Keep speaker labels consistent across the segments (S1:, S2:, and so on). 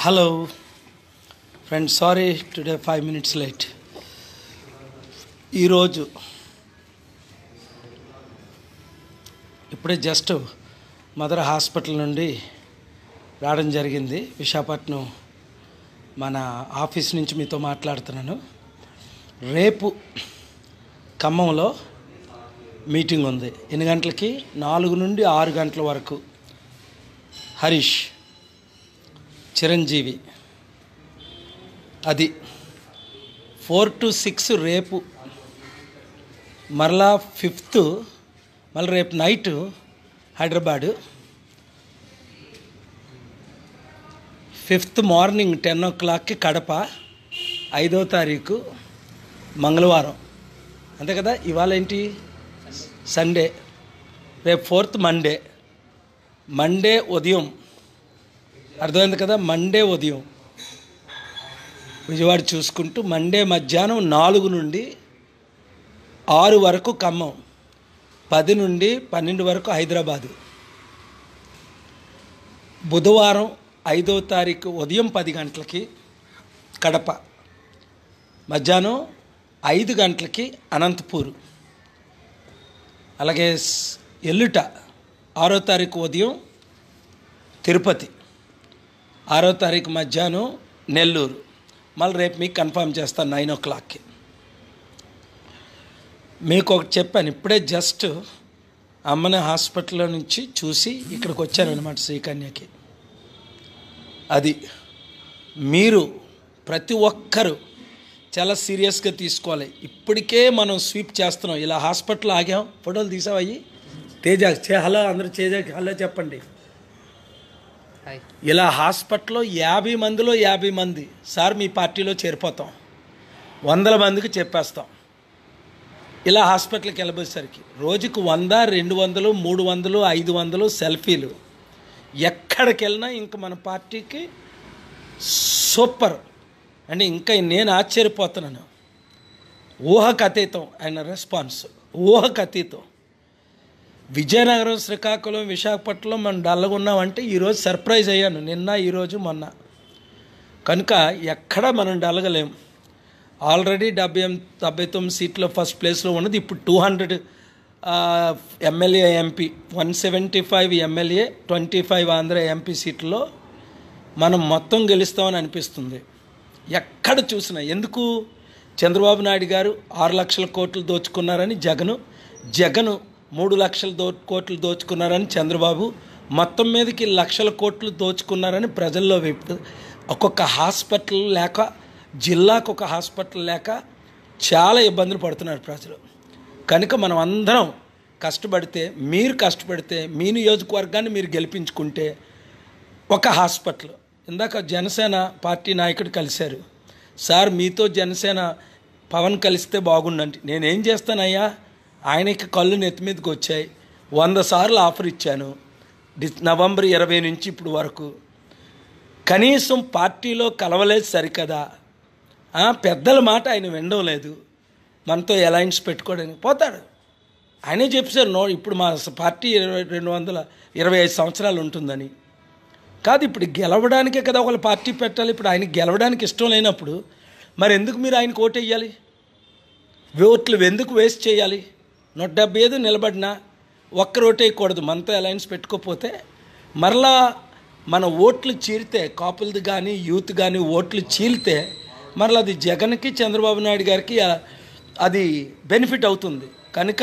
S1: Hello friend sorry today five minutes late ఈరోజు ఇప్పుడే just mother hospital నుండి రావడం జరిగింది. విశాఖపట్నం మన ఆఫీస్ నుంచి మీతో మాట్లాడుతున్నాను. రేపు ఖమ్మంలో మీటింగ్ ఉంది. ఎన్ని గంటలకి? నాలుగు నుండి ఆరు గంటల వరకు. హరీష్ చిరంజీవి. అది ఫోర్ టు సిక్స్ రేపు. మరలా ఫిఫ్త్ మళ్ళీ రేపు night Hyderabad. Fifth morning ten ఓ క్లాక్కి కడప ఐదో తారీఖు మంగళవారం. అంతే కదా? ఇవాళ ఏంటి? సండే. రేపు ఫోర్త్ మండే. మండే ఉదయం. అర్థమైంది కదా? మండే ఉదయం. విజయవాడ చూసుకుంటూ మండే మధ్యాహ్నం నాలుగు నుండి ఆరు వరకు ఖమ్మం. పది నుండి పన్నెండు వరకు హైదరాబాదు. బుధవారం ఐదో తారీఖు ఉదయం పది గంటలకి కడప. మధ్యాహ్నం ఐదు గంటలకి అనంతపూరు. అలాగే ఎల్లుట ఆరో తారీఖు ఉదయం తిరుపతి. ఆరో తారీఖు మధ్యాహ్నం నెల్లూరు. మళ్ళీ రేపు మీకు కన్ఫర్మ్ చేస్తాను నైన్ ఓ క్లాక్కి. మీకు ఒకటి చెప్పాను ఇప్పుడే జస్ట్ అమ్మని హాస్పిటల్లో నుంచి చూసి ఇక్కడికి వచ్చాను అనమాట శ్రీకన్యకి. అది మీరు ప్రతి ఒక్కరూ చాలా సీరియస్గా తీసుకోవాలి. ఇప్పటికే మనం స్వీప్ చేస్తున్నాం. ఇలా హాస్పిటల్ ఆగాం. ఫోటోలు తీసావయ్యి తేజ చే- హలో అందరూ తేజకి హలో చెప్పండి. ఇలా హాస్పిటల్లో యాభై మందిలో యాభై మంది. సార్ మీ పార్టీలో చేరిపోతాం. వందల మందికి చెప్పేస్తాం. ఇలా హాస్పిటల్కి వెళ్ళబోయేసరికి రోజుకు వంద రెండు వందలు మూడు వందలు ఐదు వందలు సెల్ఫీలు. ఎక్కడికి వెళ్ళినా ఇంక మన పార్టీకి సూపర్. అంటే ఇంకా నేను ఆశ్చర్యపోతున్నాను. ఊహకు అతీతం ఆయన రెస్పాన్స్. ఊహకు అతీతం. విజయనగరం శ్రీకాకుళం విశాఖపట్నం మనం డల్లగా ఉన్నామంటే ఈరోజు సర్ప్రైజ్ అయ్యాను. నిన్న ఈరోజు మొన్న. కనుక ఎక్కడ మనం డల్లగలేం ఆల్రెడీ డెబ్బై ఎనిమిది డెబ్బై తొమ్మిది సీట్లో ఫస్ట్ ప్లేస్లో ఉన్నది. ఇప్పుడు two hundred MLA MP one seventy five MLA twenty five Andhra MP సీట్లో మనం మొత్తం గెలుస్తామని అనిపిస్తుంది. ఎక్కడ చూసినా ఎందుకు? చంద్రబాబు నాయుడు గారు ఆరు లక్షల కోట్లు దోచుకున్నారని జగను జగను మూడు లక్షల దో కోట్లు దోచుకున్నారని చంద్రబాబు మొత్తం మీదకి లక్షల కోట్లు దోచుకున్నారని ప్రజల్లో వైపు ఒక్కొక్క హాస్పిటల్ లేక జిల్లాకు ఒక హాస్పిటల్ లేక చాలా ఇబ్బందులు పడుతున్నారు ప్రజలు. కనుక మనం అందరం కష్టపడితే మీరు కష్టపడితే మీ నియోజకవర్గాన్ని మీరు గెలిపించుకుంటే ఒక హాస్పిటల్. ఇందాక జనసేన పార్టీ నాయకుడు కలిశారు. సార్ మీతో జనసేన పవన్ కలిస్తే బాగుండండి. నేనేం చేస్తానయ్యా? ఆయనకి కళ్ళు నెత్తి మీదకి వచ్చాయి. వంద సార్లు ఆఫర్ ఇచ్చాను. డి నవంబర్ ఇరవై నుంచి ఇప్పుడు వరకు. కనీసం పార్టీలో కలవలేదు సరికదా? పెద్దల మాట ఆయన వినడం లేదు. మనతో అలయన్స్ పెట్టుకోవడానికి పోతాడు. ఆయనే చెప్పారు నో ఇప్పుడు మా పార్టీ ఇరవై రెండు వందల ఇరవై ఐదు సంవత్సరాలు ఉంటుందని. కాదు ఇప్పుడు గెలవడానికే కదా ఒకళ్ళు పార్టీ పెట్టాలి ఇప్పుడు ఆయన గెలవడానికి ఇష్టం లేనప్పుడు మరి ఎందుకు మీరు ఆయనకు ఓటు వేయాలి? ఓట్లు ఎందుకు వేస్ట్ చేయాలి? నూట డెబ్బై ఐదు నిలబడినా ఒక్క ఓటు వేయకూడదు మనతో అలయన్స్ పెట్టుకోకపోతే మరలా మన ఓట్లు చీరితే కాపులది కానీ యూత్ కానీ ఓట్లు చీలితే మరలా అది జగన్కి చంద్రబాబు నాయుడు గారికి అది బెనిఫిట్ అవుతుంది. కనుక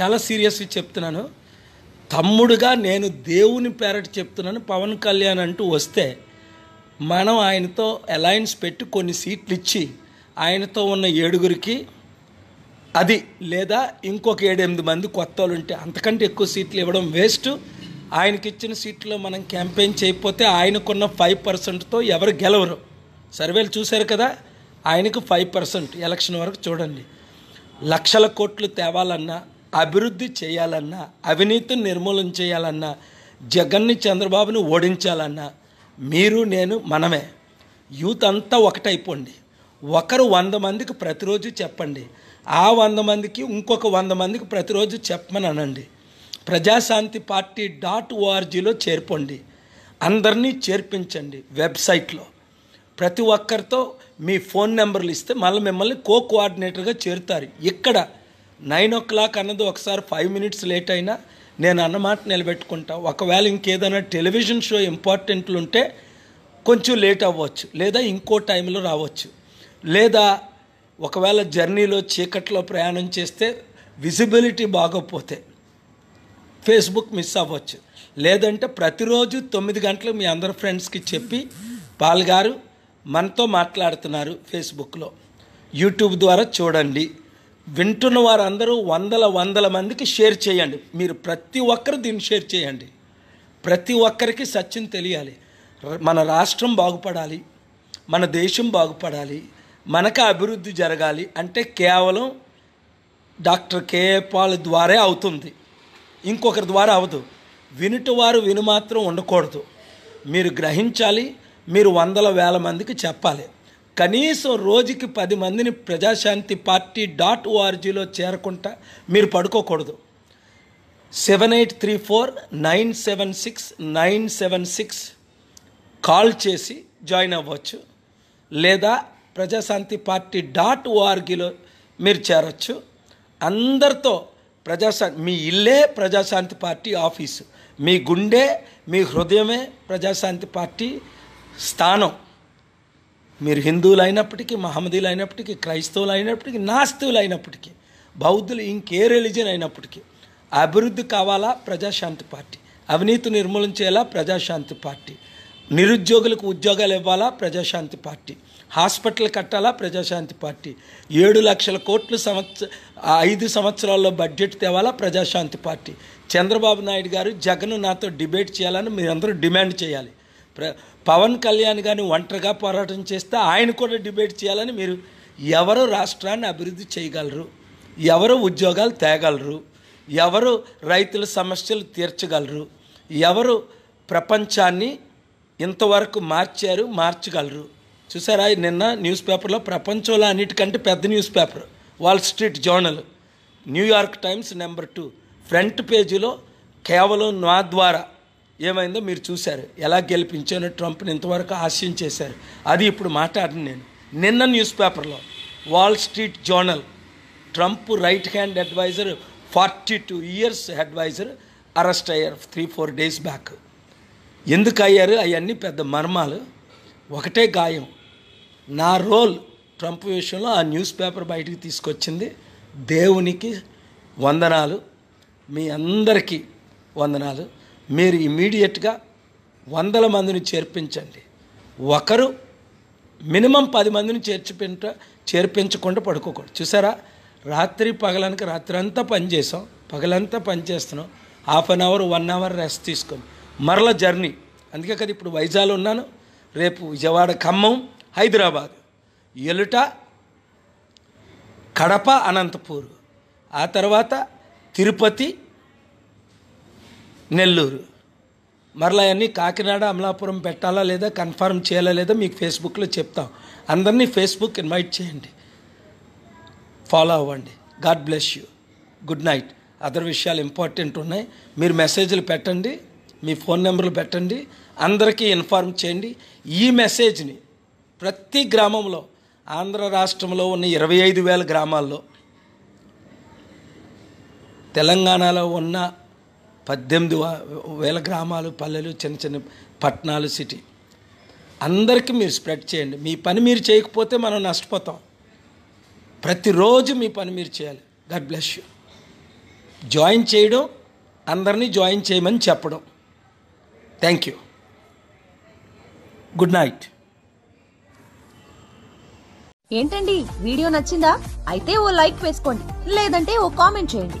S1: చాలా సీరియస్గా చెప్తున్నాను. తమ్ముడుగా నేను దేవుని పేరట చెప్తున్నాను. పవన్ కళ్యాణ్ అంటూ వస్తే మనం ఆయనతో అలయన్స్ పెట్టి కొన్ని సీట్లు ఇచ్చి ఆయనతో ఉన్న ఏడుగురికి అది లేదా ఇంకొక ఏడెనిమిది మంది కొత్త వాళ్ళు ఉంటే అంతకంటే ఎక్కువ సీట్లు ఇవ్వడం వేస్ట్ ఆయనకి ఇచ్చిన సీట్లో మనం క్యాంపెయిన్ చేయకపోతే ఆయనకున్న ఫైవ్ పర్సెంట్తో ఎవరు గెలవరు. సర్వేలు చూశారు కదా? ఆయనకు ఫైవ్ పర్సెంట్ ఎలక్షన్ వరకు చూడండి. లక్షల కోట్లు తేవాలన్నా అభివృద్ధి చేయాలన్నా అవినీతిని నిర్మూలన చేయాలన్నా జగన్ని చంద్రబాబుని ఓడించాలన్నా మీరు నేను మనమే. యూత్ అంతా ఒకటైపోండి. ఒకరు వంద మందికి ప్రతిరోజు చెప్పండి. ఆ వంద మందికి ఇంకొక వంద మందికి ప్రతిరోజు చెప్పమని అనండి. ప్రజాశాంతి పార్టీ డాట్ ఓఆర్జీలో చేర్పండి. అందరినీ చేర్పించండి. వెబ్సైట్లో. ప్రతి ఒక్కరితో మీ ఫోన్ నెంబర్లు ఇస్తే మళ్ళీ మిమ్మల్ని కో కోఆర్డినేటర్గా చేరుతారు. ఇక్కడ నైన్ ఓ క్లాక్ అన్నది ఒకసారి ఫైవ్ మినిట్స్ లేట్ అయినా నేను అన్నమాట నిలబెట్టుకుంటా. ఒకవేళ ఇంకేదైనా టెలివిజన్ షో ఇంపార్టెంట్లు ఉంటే కొంచెం లేట్ అవ్వచ్చు. లేదా ఇంకో టైంలో రావచ్చు. లేదా ఒకవేళ జర్నీలో చీకట్లో ప్రయాణం చేస్తే విజిబిలిటీ బాగోకపోతే ఫేస్బుక్ మిస్ అవ్వచ్చు. లేదంటే ప్రతిరోజు తొమ్మిది గంటలు మీ అందరి ఫ్రెండ్స్కి చెప్పి పాల్గారు మనతో మాట్లాడుతున్నారు ఫేస్బుక్లో. యూట్యూబ్ ద్వారా చూడండి. వింటున్న వారందరూ వందల వందల మందికి షేర్ చేయండి. మీరు ప్రతి ఒక్కరు దీన్ని షేర్ చేయండి. ప్రతి ఒక్కరికి సత్యం తెలియాలి. మన రాష్ట్రం బాగుపడాలి. మన దేశం బాగుపడాలి. మనకు అభివృద్ధి జరగాలి అంటే కేవలం డాక్టర్ కేఏ పాల్ ద్వారే అవుతుంది. ఇంకొకరి ద్వారా అవదు. వినుటవారు విను మాత్రం ఉండకూడదు. మీరు గ్రహించాలి. మీరు వందల వేల మందికి చెప్పాలి. కనీసం రోజుకి పది మందిని ప్రజాశాంతి పార్టీ డాట్ ఓఆర్జీలో చేరకుండా మీరు పడుకోకూడదు. Seven eight three four nine seven six nine seven six call చేసి జాయిన్ అవ్వచ్చు. లేదా ప్రజాశాంతి పార్టీ డాట్ ఓఆర్గిలో మీరు చేరొచ్చు. అందరితో ప్రజాశాంతి మీ ఇల్లే ప్రజాశాంతి పార్టీ ఆఫీసు. మీ గుండె మీ హృదయమే ప్రజాశాంతి పార్టీ స్థానం. మీరు హిందువులు అయినప్పటికీ మహమ్మదీలు అయినప్పటికీ క్రైస్తవులు అయినప్పటికీ నాస్తివులు అయినప్పటికీ బౌద్ధులు ఇంకే రిలీజన్ అయినప్పటికీ అభివృద్ధి కావాలా? ప్రజాశాంతి పార్టీ. అవినీతి నిర్మూలించేలా ప్రజాశాంతి పార్టీ. నిరుద్యోగులకు ఉద్యోగాలు ఇవ్వాలా? ప్రజాశాంతి పార్టీ. హాస్పిటల్ కట్టాలా? ప్రజాశాంతి పార్టీ. ఏడు లక్షల కోట్లు సంవత్సర ఐదు సంవత్సరాల్లో బడ్జెట్ తేవాలా? ప్రజాశాంతి పార్టీ. చంద్రబాబు నాయుడు గారు జగన్ నాతో డిబేట్ చేయాలని మీరందరూ డిమాండ్ చేయాలి. ప్ర పవన్ కళ్యాణ్ గారిని ఒంటరిగా పోరాటం చేస్తే ఆయన కూడా డిబేట్ చేయాలని మీరు ఎవరు రాష్ట్రాన్ని అభివృద్ధి చేయగలరు? ఎవరు ఉద్యోగాలు తేగలరు? ఎవరు రైతుల సమస్యలు తీర్చగలరు? ఎవరు ప్రపంచాన్ని ఇంతవరకు మార్చారు మార్చగలరు? చూసారా నిన్న న్యూస్ పేపర్లో ప్రపంచంలో అన్నిటికంటే పెద్ద newspaper Wall Street Journal New York Times number two front పేజీలో కేవలం నా ద్వారా ఏమైందో మీరు చూశారు. ఎలా గెలిపించానో ట్రంప్ని ఇంతవరకు హాస్యం చేశారు. అది ఇప్పుడు మాట్లాడను నేను. నిన్న న్యూస్ పేపర్లో Wall Street Journal Trump right hand advisor forty two years advisor arrest అయ్యారు త్రీ ఫోర్ డేస్ బ్యాక్ ఎందుకు అయ్యారు? అవన్నీ పెద్ద మర్మాలు. ఒకటే గాయం. నా రోల్ ట్రంప్ విషయంలో ఆ న్యూస్ పేపర్ బయటికి తీసుకొచ్చింది. దేవునికి వందనాలు. మీ అందరికీ వందనాలు. మీరు ఇమీడియట్గా వందల మందిని చేర్పించండి. ఒకరు మినిమం పది మందిని చేర్చిపెంట చేర్పించకుండా పడుకోకూడదు. చూసారా? రాత్రి పగలనక రాత్రి అంతా పనిచేసాం పగలంతా పనిచేస్తున్నాం half an hour one hour rest తీసుకొని మరల జర్నీ. అందుకే కదా ఇప్పుడు వైజాగ్ ఉన్నాను. రేపు విజయవాడ ఖమ్మం హైదరాబాద్. ఎలుట కడప అనంతపూర్. ఆ తర్వాత తిరుపతి నెల్లూరు. మరలా అన్నీ కాకినాడ అమలాపురం పెట్టాలా లేదా కన్ఫర్మ్ చేయాలా లేదా మీకు ఫేస్బుక్లో చెప్తాం. అందరినీ ఫేస్బుక్ ఇన్వైట్ చేయండి. ఫాలో అవ్వండి. God bless you. Good night. Other విషయాలు ఇంపార్టెంట్ ఉన్నాయి. మీరు మెసేజ్లు పెట్టండి. మీ ఫోన్ నెంబర్లు పెట్టండి. అందరికీ ఇన్ఫార్మ్ చేయండి. ఈ మెసేజ్ని ప్రతి గ్రామంలో ఆంధ్ర రాష్ట్రంలో ఉన్న ఇరవై ఐదు వేల గ్రామాల్లో తెలంగాణలో ఉన్న పద్దెనిమిది వేల గ్రామాలు పల్లెలు చిన్న చిన్న పట్టణాలు సిటీ అందరికీ మీరు స్ప్రెడ్ చేయండి. మీ పని మీరు చేయకపోతే మనం నష్టపోతాం. ప్రతిరోజు మీ పని మీరు చేయాలి. గాడ్ బ్లెస్ యూ జాయిన్ చేయడం అందరినీ జాయిన్ చేయమని చెప్పడం. థ్యాంక్ యూ గుడ్ నైట్
S2: ఏంటండి? వీడియో నచ్చిందా? అయితే ఓ లైక్ వేసుకోండి. లేదంటే ఓ కామెంట్ చేయండి.